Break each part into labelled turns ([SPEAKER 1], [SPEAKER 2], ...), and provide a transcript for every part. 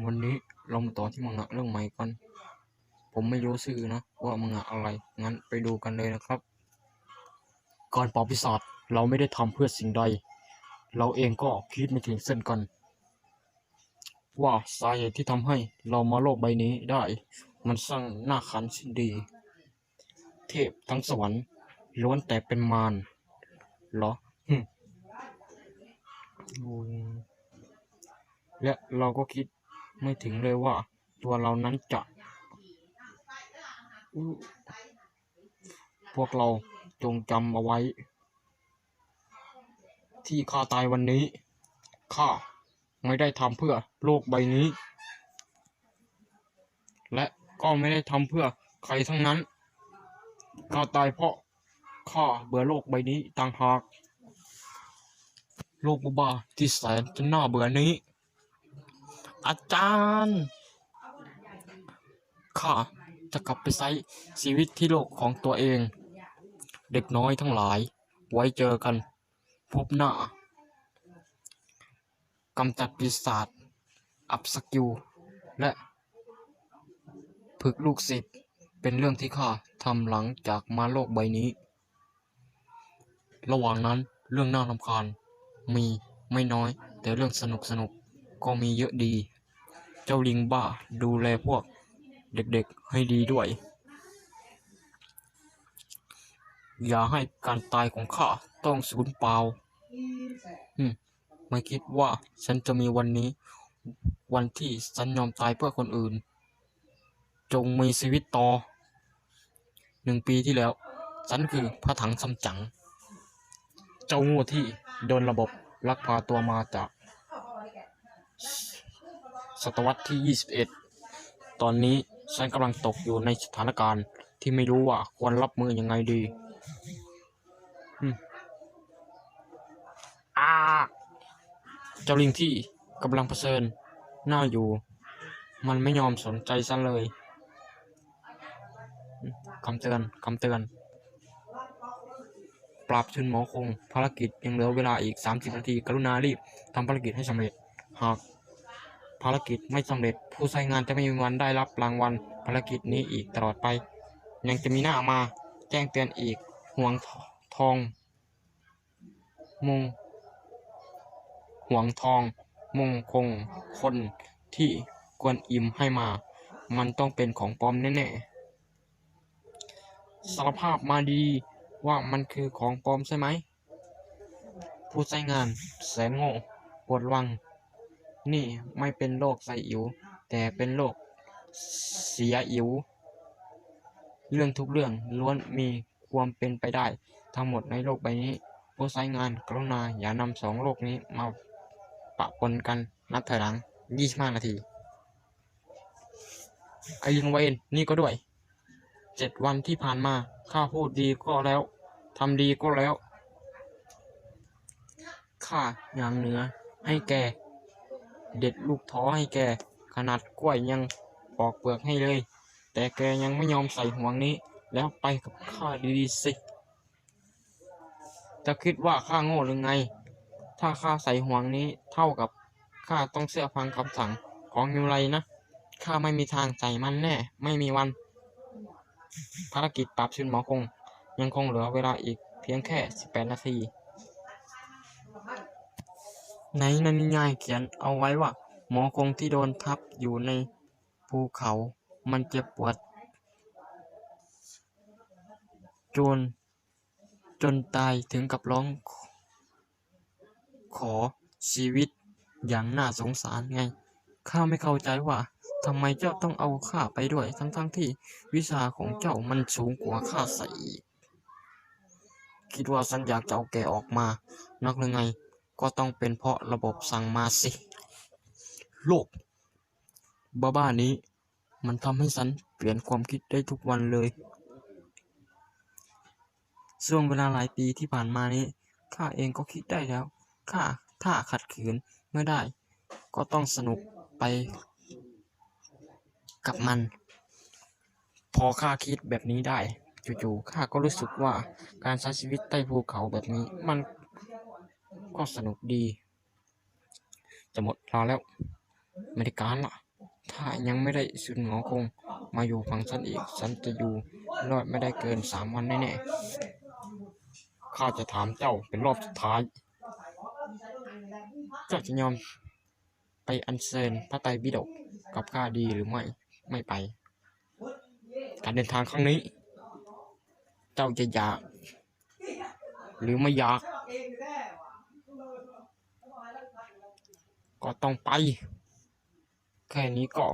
[SPEAKER 1] วันนี้เรามาต่อที่มังงะเรื่องใหม่กัน ผมไม่รู้ชื่อนะว่ามังงะอะไร งั้นไปดูกันเลยนะครับ ก่อนปอบปีศาจเราไม่ได้ทำเพื่อสิ่งใด เราเองก็คิดไม่ถึงเส้นกัน ว่าสาเหตุที่ทำให้เรามาโลกใบนี้ได้ มันสร้างหน้าขันสิ้นดี เทพทั้งสวรรค์ล้วนแต่เป็นมารเหรอหึอืมและเราก็คิด ไม่ถึงเลยว่า ตัวเรานั้นจะพวกเราจงจำเอาไว้ ที่ข้าตายวันนี้ข้าไม่ได้ทำเพื่อโลกใบนี้ และก็ไม่ได้ทำเพื่อใครทั้งนั้นข้าตายเพราะข้าเบื่อโลกใบนี้ต่างหาก โลกบ้าที่แสนจะน่าเบื่อนี้ อาจารย์ข้าจะกลับไปใช้ชีวิตที่โลกของตัวเอง เด็กน้อยทั้งหลาย ไว้เจอกัน พบหน้ากำจัดปีศาจอับสกิลและฝึกลูกศิษย์เป็นเรื่องที่ข้าทำหลังจากมาโลกใบนี้ ระหว่างนั้นเรื่องน่ารำคาญมีไม่น้อย แต่เรื่องสนุกสนุกก็มีเยอะดี เจ้าลิงบ้าดูแลพวกเด็กๆให้ดีด้วย อย่าให้การตายของข้าต้องสูญเปล่าไม่คิดว่าฉันจะมีวันนี้ วันที่ฉันยอมตายเพื่อคนอื่น จงมีชีวิตต่อหนึ่งปีที่แล้ว ฉันคือพระถังซัมจั๋งเจ้างูที่โดนระบบลักพาตัวมาจาก ศตวรรษที่ 21 ตอนนี้ฉันกำลังตกอยู่ในสถานการณ์ที่ไม่รู้ว่าควรรับมือยังไงดีอาเจ้าลิงที่กำลังเผชิญหน้าอยู่ มันไม่ยอมสนใจฉันเลยคำเตือนคำเตือน ปราบชุนหมอคง ภารกิจยังเหลือเวลาอีก 30 นาที กรุณารีบทำภารกิจให้สำเร็จ หาก ภารกิจไม่สำเร็จ ผู้ใช้งานจะไม่มีวันได้รับรางวัลภารกิจนี้อีกตลอดไป ยังจะมีหน้ามาแจ้งเตือนอีกห่วงทองมงห่วงทองมงคงคนที่กวนอิมให้มา มันต้องเป็นของปลอมแน่ๆสารภาพมาดีว่ามันคือของปลอมใช่ไหม ผู้ใช้งานแสนโง่ปวดวัง นี่ไม่เป็นโรคไซอิ๋วแต่เป็นโรคเสียอิ๋วเรื่องทุกเรื่องล้วนมีความเป็นไปได้ ทั้งหมดในโลกใบนี้ผู้ใช้งานกรุณาอย่านำสองโลกนี้มาปะปนกันนับถอยหลัง 25 นาที ไอลิงเวนนี่ก็ด้วย เจ็ดวันที่ผ่านมา ข้าพูดดีก็แล้ว ทำดีก็แล้ว ข้าอย่างเหนือให้แก เด็ดลูกท้อให้แก ขนาดกล้วยยังปอกเปลือกให้เลย แต่แกยังไม่ยอมใส่ห่วงนี้ แล้วไปกับข้าดีๆสิ จะคิดว่าข้าโง่หรือไง ถ้าข้าใส่ห่วงนี้เท่ากับข้าต้องเชื่อฟังคำสั่งของยูไรนะ ข้าไม่มีทางใส่มันแน่ ไม่มีวัน ภารกิจปราบชุนหมอคง ยังคงเหลือเวลาอีกเพียงแค่ 18 นาที ในนันนิยายเขียนเอาไว้ว่า หมอคงที่โดนทับอยู่ในภูเขามันเจ็บปวด จน จนตายถึงกับร้อง ขอชีวิตอย่างน่าสงสารไง ข้าไม่เข้าใจว่าทำไมเจ้าต้องเอาข้าไปด้วย ทั้งๆทที่วิชาของเจ้ามันสูงกว่าข้าใส่อีก คิดว่าฉันอยากจะเอาแกออกมา นักหรือไง ก็ต้องเป็นเพราะระบบสั่งมาสิ โลก บ้าๆนี้ มันทำให้ฉันเปลี่ยนความคิดได้ทุกวันเลย ช่วงเวลาหลายปีที่ผ่านมานี้ข้าเองก็คิดได้แล้วข้าถ้าขัดขืนไม่ได้ ก็ต้องสนุกไปกับมัน พอข้าคิดแบบนี้ได้ จู่ๆข้าก็รู้สึกว่าการใช้ชีวิตใต้ภูเขาแบบนี้ มัน ก็สนุกดี จะหมดเวลาแล้ว ไม่ได้การละถ้ายังไม่ได้สุดหงอคง มาอยู่ฝั่งฉันอีก ฉันจะอยู่รอดไม่ได้เกินสามวันแน่ๆข้าจะถามเจ้าเป็นรอบสุดท้าย เจ้าจะยอมไปอัญเชิญพระไตรปิฎกกับข้าดีหรือไม่ ไม่ไป การเดินทางครั้งนี้ เจ้าจะอยาก หรือไม่อยาก ก็ต้องไป แค่นี้ก็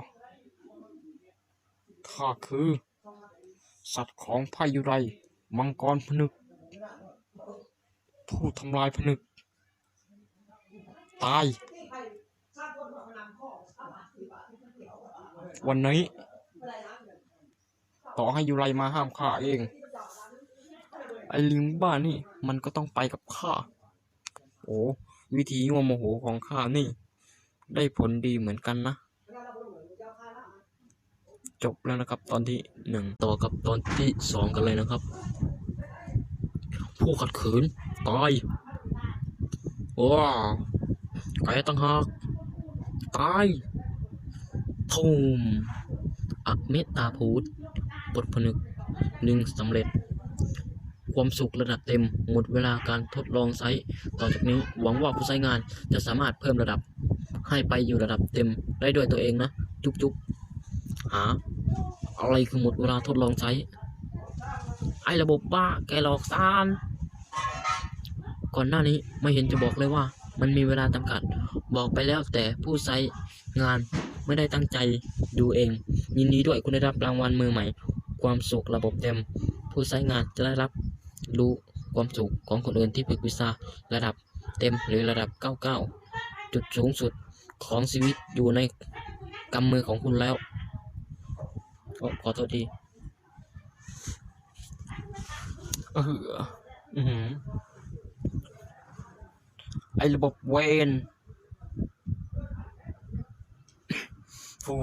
[SPEAKER 1] ข้าคือ สัตว์ของพายุไร มังกรพนึก ผู้ทำลายพนึก ตาย วันนี้ ต่อให้ยูไรมาห้ามข้าเอง ไอ้ลิงบ้านี่ มันก็ต้องไปกับข้า โอ้ วิธียั่วโมโหของข้านี่ ได้ผลดีเหมือนกันนะ จบแล้วนะครับตอนที่หนึ่งต่อกับตอนที่สองกันเลยนะครับ ผู้ขัดขืนตายว้าไก่ตั้งหากตายทุ่มอักเมตตาพูดบทผนึกหนึ่งสำเร็จ ความสุขระดับเต็ม หมดเวลาการทดลองใช้ต่อจากนี้หวังว่าผู้ใช้งานจะสามารถเพิ่มระดับ ให้ไปอยู่ระดับเต็มได้ด้วยตัวเองนะ จุ๊บจุ๊บหา อะไรคือหมดเวลาทดลองใช้ ไอ้ระบบบ้าแกหลอกซานก่อนหน้านี้ไม่เห็นจะบอกเลยว่า มันมีเวลาจำกัด บอกไปแล้วแต่ผู้ใช้งานไม่ได้ตั้งใจดูเอง ยินดีด้วยคุณได้รับรางวัลมือใหม่ ความสุขระบบเต็ม ผู้ใช้งานจะได้รับรู้ความสุขของคนอื่นที่ฝึกวิชาระดับเต็มหรือระดับ 99 จุดสูงสุด ของชีวิตอยู่ในกำมือของคุณแล้วโอ้ขอโทษทีเอออือไอระบบเวนฟู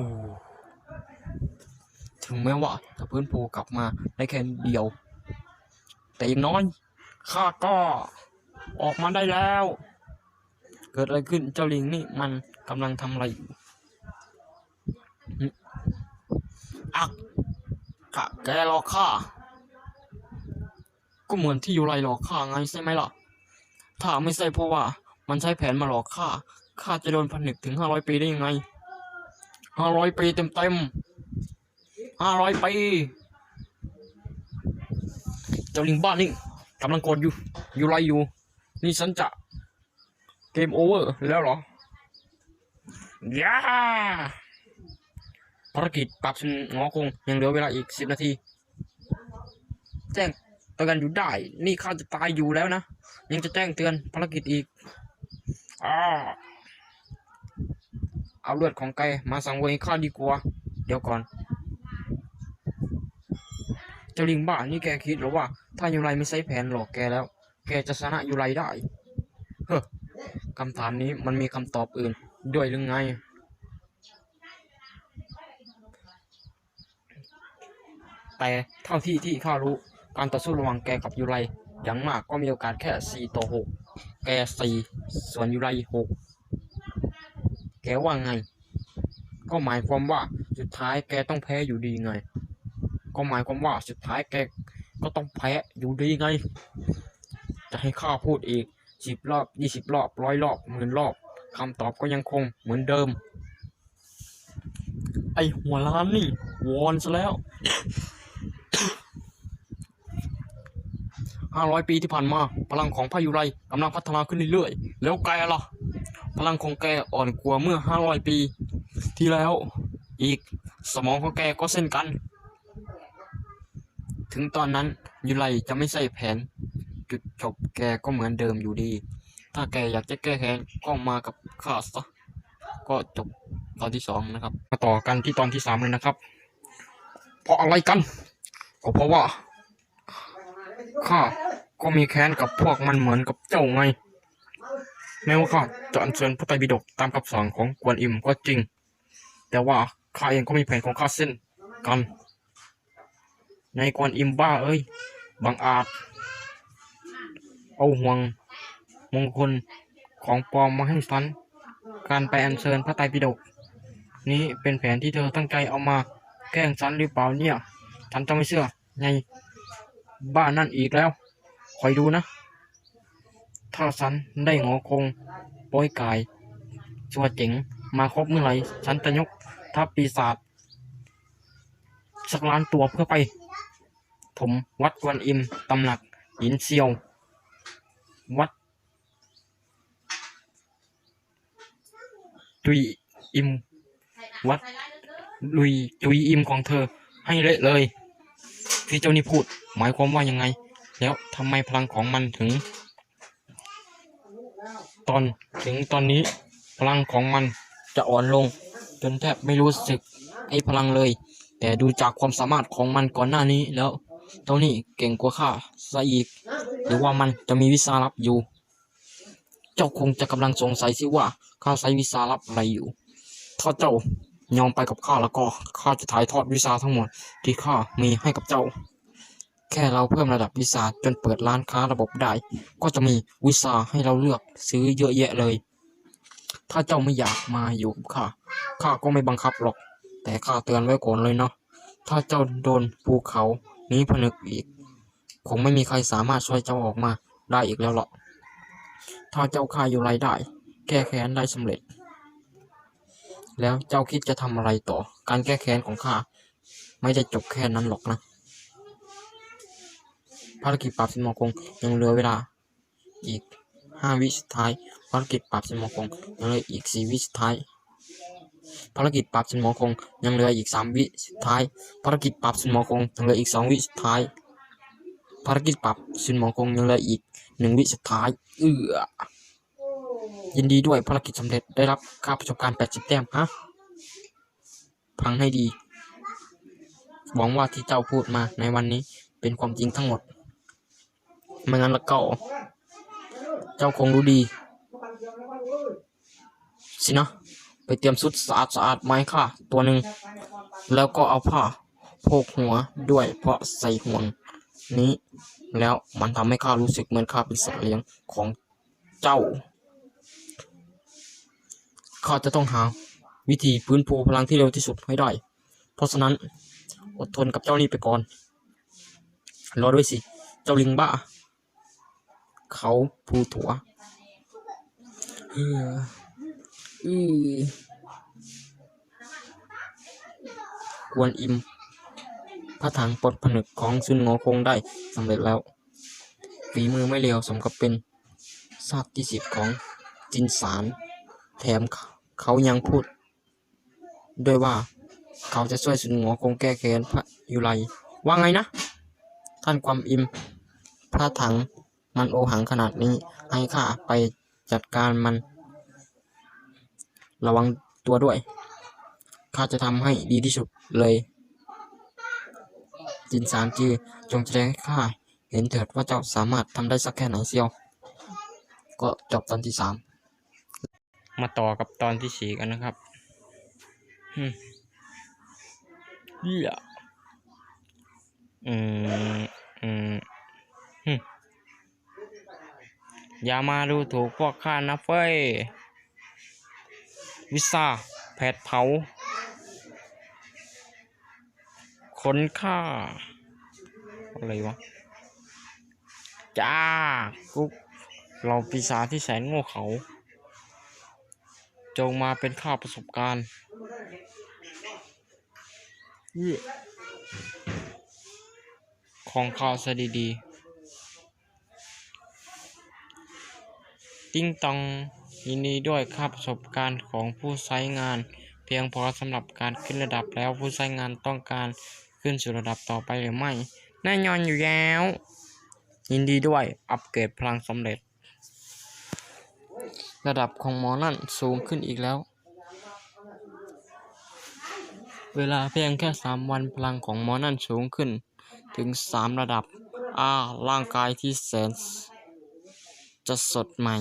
[SPEAKER 1] ถึงแม้ว่าจะพื้นภูกลับมาได้แค่เดียว แต่อย่างน้อยข้าก็ออกมาได้แล้ว เกิดอะไรขึ้นเจ้าลิงนี่มันกำลังทำอะไรอยู่อักกะแกหลอข้าก็เหมือนที่อยู่ไรหลอกข้าไงใช่ไหมล่ะ ถ้าไม่ใช่เพราะว่ามันใช้แผนมาหลอกข้า ข้าจะโดนผนึกถึงห้าร้อยปีได้ยังไงห้าร้อยปีเต็มเต็มห้าร้อยปี เจ้าลิงบ้านนี่กำลังกดอยู่ อยู่ไรอยู่ นี่ฉันจะ เกมโอเวอร์แล้วเหรอย่าภารกิจปรับชนงอคงยังเหลือเวลาอีกสิบนาที แจ้งเตือนอยู่ได้ นี่ข้าจะตายอยู่แล้วนะ ยังจะแจ้งเตือนภารกิจอีกอาเอาเลือดของแกมาสังเวยข้าดีกว่า เดี๋ยวก่อน เจ้าลิงบ้านี่แกคิดหรือว่า ถ้ายูไรไม่ใช้แผนหลอกแกแล้ว แกจะชนะยูไรได้เฮ้อ คำถามนี้มันมีคำตอบอื่นด้วยหรือไง แต่เท่าที่ที่ข้ารู้การต่อสู้ระหว่างแกกับยูไรอย่างมากก็มีโอกาสแค่สี่ต่อหกแกสี่ส่วนยูไรหกแกว่าไง ก็หมายความว่าสุดท้ายแกต้องแพ้อยู่ดีไง ก็หมายความว่าสุดท้ายแกก็ต้องแพ้อยู่ดีไง จะให้ข้าพูดอีก สิบรอบยี่สิบรอบร้อยรอบหมื่นรอบคำตอบก็ยังคงเหมือนเดิม ไอหัวล้านนี่วอนซะแล้วห้าร้อยปีที่ผ่านมา พลังของพายุไรกำลังพัฒนาขึ้นเรื่อยๆ แล้วแกล่ะ พลังของแกอ่อนกว่าเมื่อห้าร้อยปี ที่แล้วอีกสมองของแกก็เช่นกัน ถึงตอนนั้นยูไรจะไม่ใช่แผน จุดจบแกก็เหมือนเดิมอยู่ดี ถ้าแกอยากจะแก้แค้นก็มากับข้าซะก็จบตอนที่สองนะครับ มาต่อกันที่ตอนที่สามเลยนะครับ เพราะอะไรกันก็เพราะว่าข้าก็มีแค้นกับพวกมันเหมือนกับเจ้าไงแม้ว่าข้าจะอัญเชิญพระไตรปิฎกตามคำสั่งของกวนอิมก็จริง แต่ว่าข้าเองก็มีแผนของข้าเส้นกัน ในกวนอิมบ้าเอ้ยบังอาจ เอาห่วงมงคลของปลอมมาให้ฟัน การไปอัญเชิญพระไตรปิฎกนี้เป็นแผนที่เธอตั้งใจเอามาแกล้งฉันหรือเปล่าเนี่ยฉันจะไม่เชื่อไงบ้านนั่นอีกแล้ว คอยดูนะ ถ้าฉันได้หัวคงโป้อยกายชัวเจ๋งมาครบเมื่อไหร่ฉันจะยกทัพปีศาจสักล้านตัวเพื่อไป ผมวัดกวนอิมตำหนักหินเซียว วัดตุยอิม วัดลุยจุยอิมของเธอ ให้เละเลย ที่เจ้านี่พูด หมายความว่ายังไง แล้วทำไมพลังของมันถึง ตอนถึงตอนนี้ พลังของมันจะอ่อนลง จนแทบไม่รู้สึกไอ้พลังเลย แต่ดูจากความสามารถของมันก่อนหน้านี้แล้วเจ้านี่เก่งกว่าข้าซะอีก หรือว่ามันจะมีวิชาลับอยู่ เจ้าคงจะกำลังสงสัยสิว่าข้าใช้วิชาลับอะไรอยู่ ถ้าเจ้ายอมไปกับข้าแล้วก็ข้าจะถ่ายทอดวิชาทั้งหมด ที่ข้ามีให้กับเจ้า แค่เราเพิ่มระดับวิชาจนเปิดร้านค้าระบบได้ ก็จะมีวิชาให้เราเลือกซื้อเยอะแยะเลย ถ้าเจ้าไม่อยากมาอยู่กับข้าข้าก็ไม่บังคับหรอก แต่ข้าเตือนไว้ก่อนเลยเนาะถ้าเจ้าโดนภูเขานี้ผนึกอีก คงไม่มีใครสามารถช่วยเจ้าออกมาได้อีกแล้วหรอก ถ้าเจ้าฆ่าอยู่ไรได้ แก้แค้นได้สำเร็จ แล้วเจ้าคิดจะทำอะไรต่อ การแก้แค้นของข้าไม่ได้จบแค่นั้นหรอกนะ ภารกิจปราบสิมอกงยังเหลือเวลาอีกห้าวิสุดท้าย ภารกิจปราบสิมอกงยังเหลืออีกสี่วิสุดท้าย ภารกิจปราบสิมอกงยังเหลืออีกสามวิสุดท้าย ภารกิจปราบสิมอกงยังเหลืออีกสองวิสุดท้าย ภารกิจปราบสินหมอกงยังเหลืออีกหนึ่งวิสุดท้าย เอือยินดีด้วยภารกิจสำเร็จได้รับค่าประสบการณ์80 แต้มฮะฟังให้ดี หวังว่าที่เจ้าพูดมาในวันนี้เป็นความจริงทั้งหมด ไม่งั้นล้วก็ เจ้าคงรู้ดี สินะ ไปเตรียมชุดสะอาดสะอาดๆมาให้ข้าตัวหนึ่ง แล้วก็เอาผ้าโพกหัวด้วยเพราะใส่ห่วง นี้ แล้วมันทำให้ข้ารู้สึกเหมือนข้าเป็นสัตว์เลี้ยงของเจ้า ข้าจะต้องหา วิธีฟื้นฟูพลังที่เร็วที่สุดให้ได้ เพราะฉะนั้นอดทนกับเจ้านี่ไปก่อน รอด้วยสิ เจ้าลิงบ้า เขาพูถัวเออือกวนอิม ระถังปลดผนึกของซุนโงคงได้สำเร็จแล้วฝีมือไม่เลวสมกับเป็นชาติที่สิบของจินสาร แถมเขายังพูด ด้วยว่าเขาจะช่วยสุนโงคงแก้แค้นพระยุไรว่าไงนะ ท่านความอิม พระถังมันโอหังขนาดนี้ ให้ข้าไปจัดการมัน ระวังตัวด้วย ข้าจะทำให้ดีที่สุดเลย จินสารจือจงแสดงให้ข้าเห็นเถิดว่าเจ้าสามารถทำได้สักแค่ไหนเซียว ก็จบตอนที่สามมาต่อกับตอนที่สี่กันนะครับอืมเหี้ยอืมอืมฮึมอย่ามาดูถูกพวกข้านะเฟ้ย วิซ่า แผดเผา คนฆ่า อะไรวะ จ้า กุ๊ก เราปีศาจที่แสนโง่เขา จงมาเป็นข้าประสบการณ์เหี้ยของข้าซะดีๆ ติ้งตองยินดีด้วยค่าประสบการณ์ของผู้ใช้งาน เพียงพอสำหรับการขึ้นระดับแล้วผู้ใช้งานต้องการ ขึ้นสู่ระดับต่อไปหรือไม่ แน่นอนอยู่แล้ว ยินดีด้วย อัปเกรดพลังสำเร็จ ระดับของหมอนั่นสูงขึ้นอีกแล้ว เวลาเพียงแค่สามวันพลังของหมอนั่นสูงขึ้น ถึงสามระดับ อ่า ร่างกายที่แสนจะสดใหม่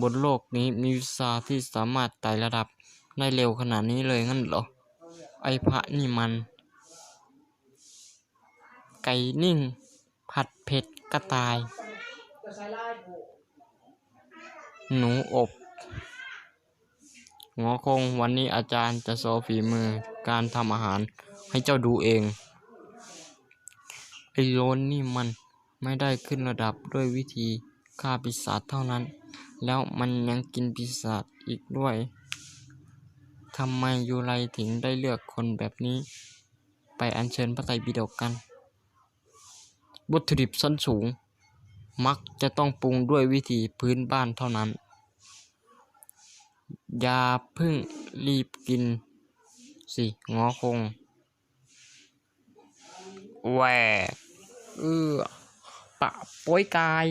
[SPEAKER 1] บนโลกนี้มีวิชาที่สามารถไต่ระดับได้เร็วขนาดนี้เลยงั้นเหรอ ไอพระนี่มัน ไก่นิ่ง ผัดเผ็ดกระต่าย หนูอบหงอคงวันนี้อาจารย์จะโชว์ฝีมือการทำอาหารให้เจ้าดูเองไอ้โลนนี่มันไม่ได้ขึ้นระดับด้วยวิธีฆ่าปีศาจเท่านั้น แล้วมันยังกินปีศาจอีกด้วยทำไมยูไรถึงได้เลือกคนแบบนี้ ไปอัญเชิญพระไตรปิฎกกัน วัตถุดิบชั้นสูง มักจะต้องปรุงด้วยวิธีพื้นบ้านเท่านั้นอย่าพึ่งรีบกิน สิงอคงแหวกเอื้อปะป้ยกาย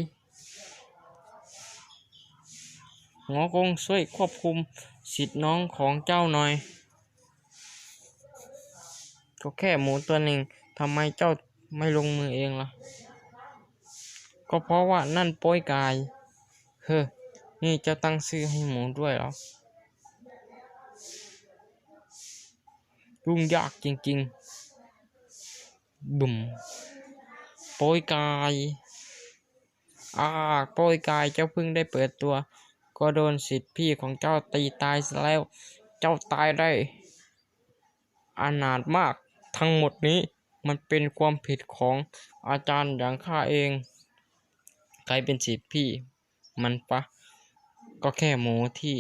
[SPEAKER 1] งอคงช่วยควบคุมสิทธิ์น้องของเจ้าหน่อย ก็แค่หมูตัวหนึ่งทำไมเจ้า ไม่ลงมือเองล่ะ ก็เพราะว่านั่นโป้ยกาย เฮ้อ นี่เจะตั้งชื่อให้หมูด้วยเหรอยุ่งยากจริงๆ บุ่มโป้ยกายอาโป้ยกายเจ้าเพิ่งได้เปิดตัว ก็โดนสิทธิ์พี่ของเจ้าตีตายซะแล้ว เจ้าตายได้อานาถมากทั้งหมดนี้ มันเป็นความผิดของอาจารย์อย่างข้าเอง ใครเป็นสิทธิ์พี่ มันปะ ก็แค่หมูที่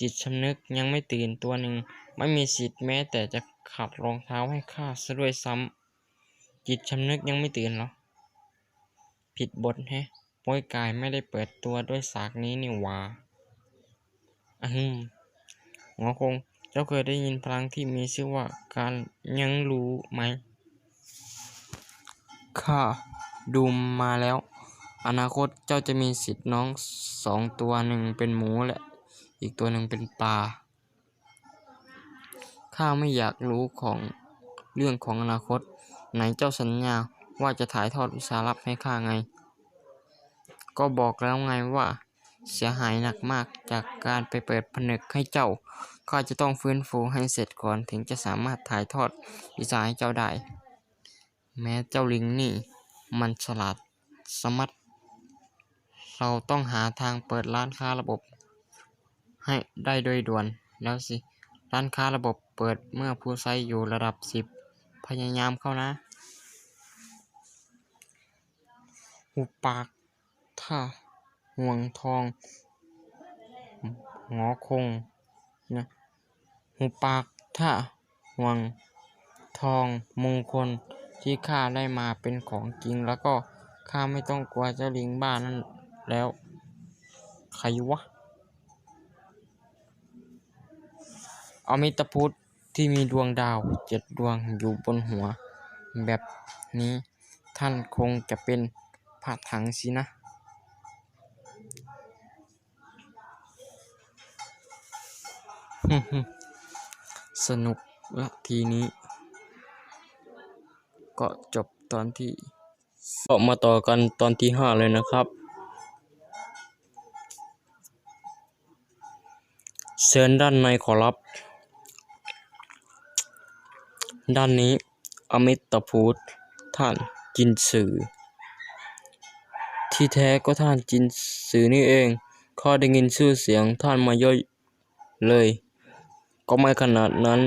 [SPEAKER 1] จิตสำนึกยังไม่ตื่นตัวหนึ่ง ไม่มีสิทธิ์แม้แต่จะขัดรองเท้าให้ข้าซะด้วยซ้ำ จิตสำนึกยังไม่ตื่นเหรอ ผิดบทแฮะป้ยกายไม่ได้เปิดตัวด้วยสากนี้นี่หว่าอะฮึมหงอคง เจ้าเคยได้ยินพลังที่มีชื่อว่าการยังรู้ไหม ข้าดูมาแล้ว อนาคตเจ้าจะมีสิทธิ์น้องสองตัวหนึ่งเป็นหมูและ อีกตัวหนึ่งเป็นปลาข้าไม่อยากรู้ของเรื่องของอนาคต ไหนเจ้าสัญญาว่าจะถ่ายทอดวิชาลับให้ข้าไง ก็บอกแล้วไงว่าเสียหายหนักมากจากการไปเปิดผนึกให้เจ้าข้าจะต้องฟื้นฟูให้เสร็จก่อนถึงจะสามารถถ่ายทอดวิชาให้เจ้าได้ แม้เจ้าลิงนี่ มันฉลาดสมัดเราต้องหาทางเปิดร้านค้าระบบ ให้ได้โดยด่วนแล้วสิ ร้านค้าระบบเปิดเมื่อผู้ใช้อยู่ระดับสิบพยายามเข้านะ หุบปาก ถ้าห่วงทองงอคงนะหุบปาก ถ้าห่วงทองมงคล ที่ข้าได้มาเป็นของจริง แล้วก็ข้าไม่ต้องกลัวเจ้าลิงบ้านั่นแล้ว ใครวะอมิตพุทธที่มีดวงดาวเจ็ดดวงอยู่บนหัว แบบนี้ท่านคงจะเป็นพระถังสินะ สนุกละทีนี้ ก็จบตอนที่ก็มาต่อกันตอนที่ห้าเลยนะครับ เชิญด้านในขอรับ ด้านนี้อมิตพุทธท่านจินสือ ที่แท้ก็ท่านจินสือนี่เองข้าได้ยินชื่อเสียงท่านมาเยอะเลย ก็ไม่ขนาดนั้น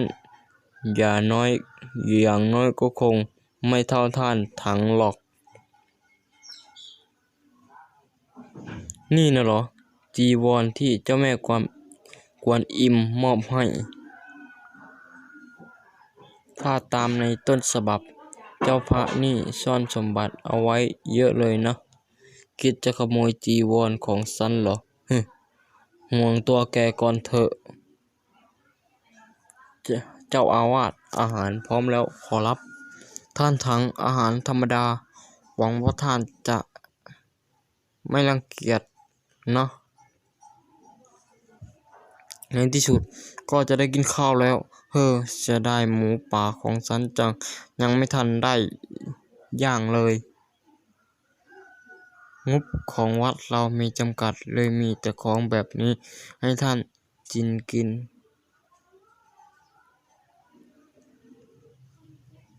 [SPEAKER 1] อย่าน้อยอย่างน้อยก็คง ไม่เท่าท่านถังหรอก นี่นะเหรอ จีวรที่เจ้าแม่ความกวนอิมมอบให้ ถ้าตามในต้นฉบับ เจ้าพระนี่ซ่อนสมบัติเอาไว้เยอะเลยนะ คิดจะขโมยจีวรของฉันเหรอฮึห่วงตัวแกก่อนเถอะ เจ้าอาวาสอาหารพร้อมแล้วขอรับ ท่านถังอาหารธรรมดา หวังว่าท่านจะไม่รังเกียจนะในที่สุดก็จะได้กินข้าวแล้ว เฮ้อจะได้หมูป่าของฉันจัง ยังไม่ทันได้ย่างเลย งบของวัดเรามีจำกัดเลยมีแต่ของแบบนี้ ให้ท่านจินกิน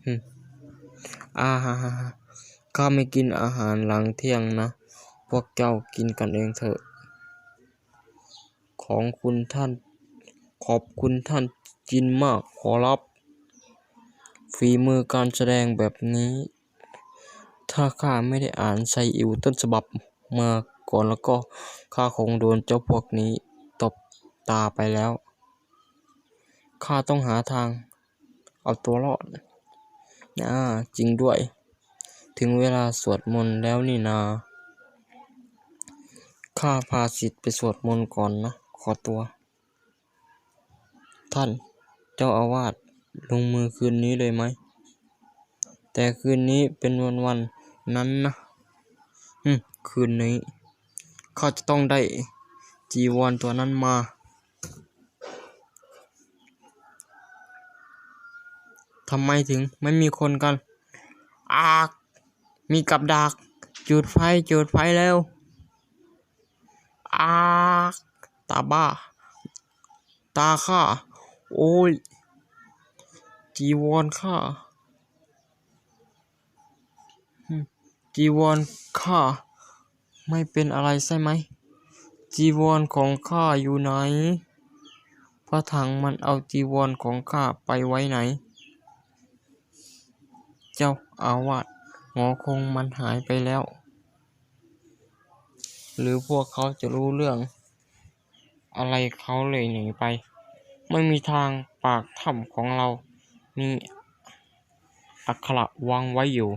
[SPEAKER 1] ฮึ อาฮาฮาข้าไม่กินอาหารหลังเที่ยงนะ พวกเจ้ากินกันเองเถอะ ของคุณท่าน ขอบคุณท่านจินมากขอรับ ฝีมือการแสดงแบบนี้ ถ้าข้าไม่ได้อ่านไซอิวต้นฉบับมาก่อนแล้วก็ข้าคงโดนเจ้าพวกนี้ตบตาไปแล้ว ข้าต้องหาทางเอาตัวรอด นะจริงด้วย ถึงเวลาสวดมนต์แล้วนี่นา ข้าพาสิทธิ์ไปสวดมนต์ก่อนนะ ขอตัว ท่านเจ้าอาวาสลงมือคืนนี้เลยไหม แต่คืนนี้เป็นวันวันนั้นนะอืมคืนนี้ ข้าจะต้องได้จีวรตัวนั้นมา ทำไมถึงไม่มีคนกัน อาก มีกับดัก จุดไฟ จุดไฟแล้วอากตาบ้า ตาข้า โอ้ย จีวรข้า จีวรข้า ไม่เป็นอะไรใช่ไหม จีวรของข้าอยู่ไหนพระถังมันเอาจีวรของข้าไปไว้ไหน เจ้าอาวาสหอคงมันหายไปแล้ว หรือพวกเขาจะรู้เรื่อง อะไรเขาเลยหนีไป ไม่มีทางปากถ้ำของเรา มีอักขระวางไว้อยู่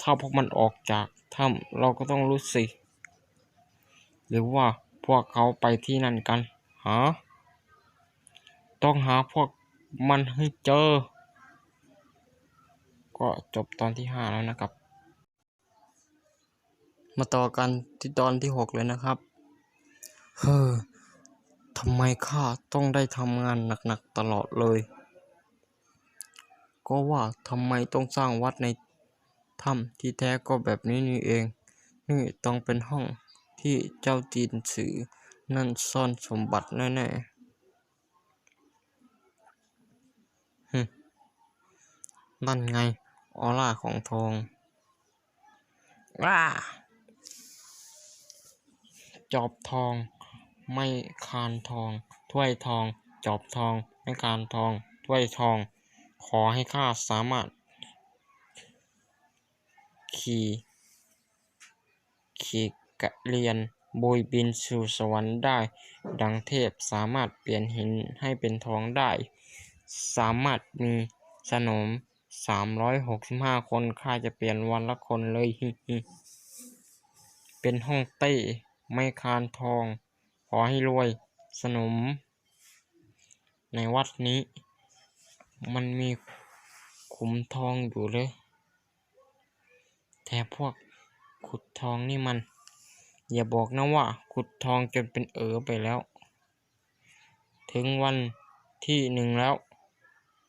[SPEAKER 1] ถ้าพวกมันออกจากถ้ำเราก็ต้องรู้สิ หรือว่าพวกเขาไปที่นั่นกันหาต้องหาพวกมันให้เจอ ก็จบตอนที่ห้าแล้วนะครับ มาต่อกันที่ตอนที่หกเลยนะครับ เฮ้อทำไมข้าต้องได้ทำงานหนักๆตลอดเลย ก็ว่าทำไมต้องสร้างวัดในถ้ำที่แท้ก็แบบนี้นี่เอง นี่ต้องเป็นห้องที่เจ้าจีนสือนั่นซ่อนสมบัติแน่ๆฮึนั่นไง ออร่าของทองว้าจอบทอง ไม่คานทอง ถ้วยทอง จอบทอง ไม่คานทอง ถ้วยทอง ขอให้ข้าสามารถ ขี่ ขี่กระเรียนโบยบินสู่สวรรค์ได้ ดังเทพสามารถเปลี่ยนหินให้เป็นทองได้ สามารถมีสนม สามร้อยหกสิบห้าคนข้าจะเปลี่ยนวันละคนเลยฮิฮิเป็นห้องเต้ ไม่คานทอง ขอให้รวย สนม ในวัดนี้ มันมีขุมทองอยู่เลย แต่พวกขุดทองนี่มัน อย่าบอกนะว่า ขุดทองจนเป็นเอ๋อไปแล้ว ถึงวันที่หนึ่งแล้ว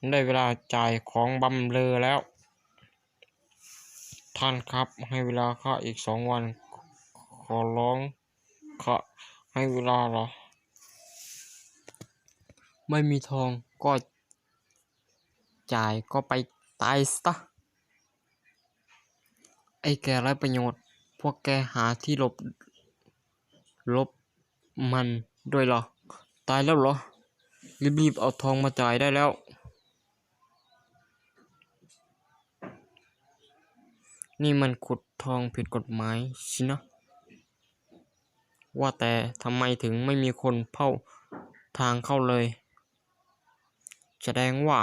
[SPEAKER 1] ได้เวลาจ่ายของบำเรอแล้ว ท่านครับให้เวลาข้าอีกสองวัน ขอร้องข้าให้เวลาเหรอ ไม่มีทองก็จ่ายก็ไปตายซะไอ้แกไร้ประโยชน์ พวกแกหาที่หลบ ลบมันด้วยเหรอ ตายแล้วเหรอ รีบๆเอาทองมาจ่ายได้แล้ว นี่มันขุดทองผิดกฎหมายสินะ ว่าแต่ทำไมถึงไม่มีคนเฝ้าทางเข้าเลย แสดงว่า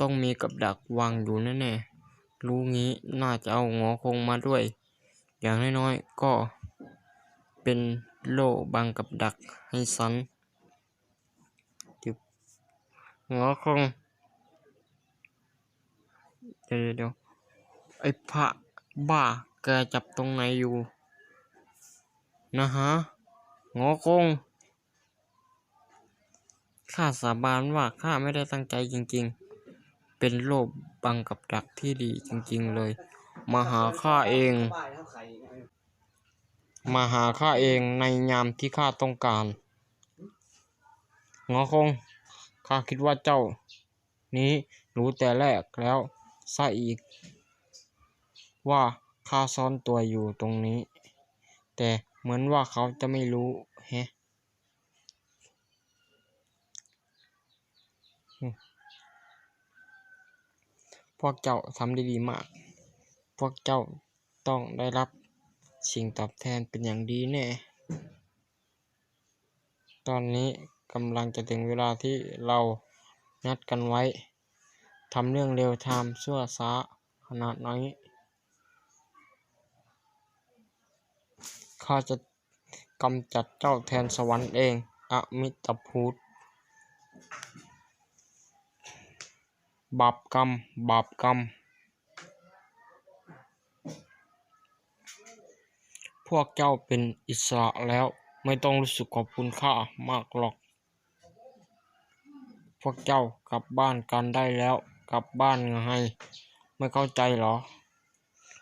[SPEAKER 1] ต้องมีกับดักวางอยู่แน่ๆ รู้งี้น่าจะเอางอคงมาด้วย อย่างน้อยๆ ก็เป็นโล่บังกับดักให้สันจึบงอคง เดี๋ยวเดี๋ยว ไอ้พระบ้าแกจับตรงไหนอยู่ นะฮะงอคงข้าสาบานว่าข้าไม่ได้ตั้งใจจริงๆ เป็นโลบบังกับดักที่ดีจริงๆเลย มาหาข้าเอง มาหาข้าเองในยามที่ข้าต้องการงอคงข้าคิดว่าเจ้า นี้รู้แต่แรกแล้วซะอีก ว่าข้าซ่อนตัวอยู่ตรงนี้ แต่เหมือนว่าเขาจะไม่รู้แฮะพวกเจ้าทำได้ดีมาก พวกเจ้าต้องได้รับสิ่งตอบแทนเป็นอย่างดีแน่ ตอนนี้กำลังจะถึงเวลาที่เรานัดกันไว้ ทำเรื่องเร็วทำชั่วช้าขนาดน้อย ข้าจะกำจัดเจ้าแทนสวรรค์เองอมิตพูตบาปกรรม บาปกรรม พวกเจ้าเป็นอิสระแล้วไม่ต้องรู้สึกขอบคุณข้ามากหรอก พวกเจ้ากลับบ้านกันได้แล้วกลับบ้านไงไม่เข้าใจเหรอ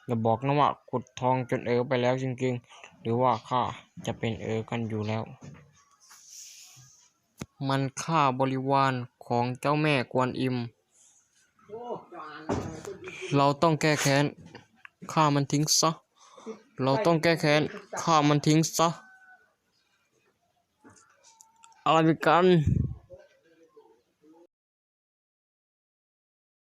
[SPEAKER 1] อย่าบอกนะว่าขุดทองจนเออไปแล้วจริงๆ หรือว่าข้าจะเป็นเออกันอยู่แล้ว มันฆ่าบริวารของเจ้าแม่กวนอิม เราต้องแก้แค้นฆ่ามันทิ้งซะ เราต้องแก้แค้นฆ่ามันทิ้งซะอะไรกัน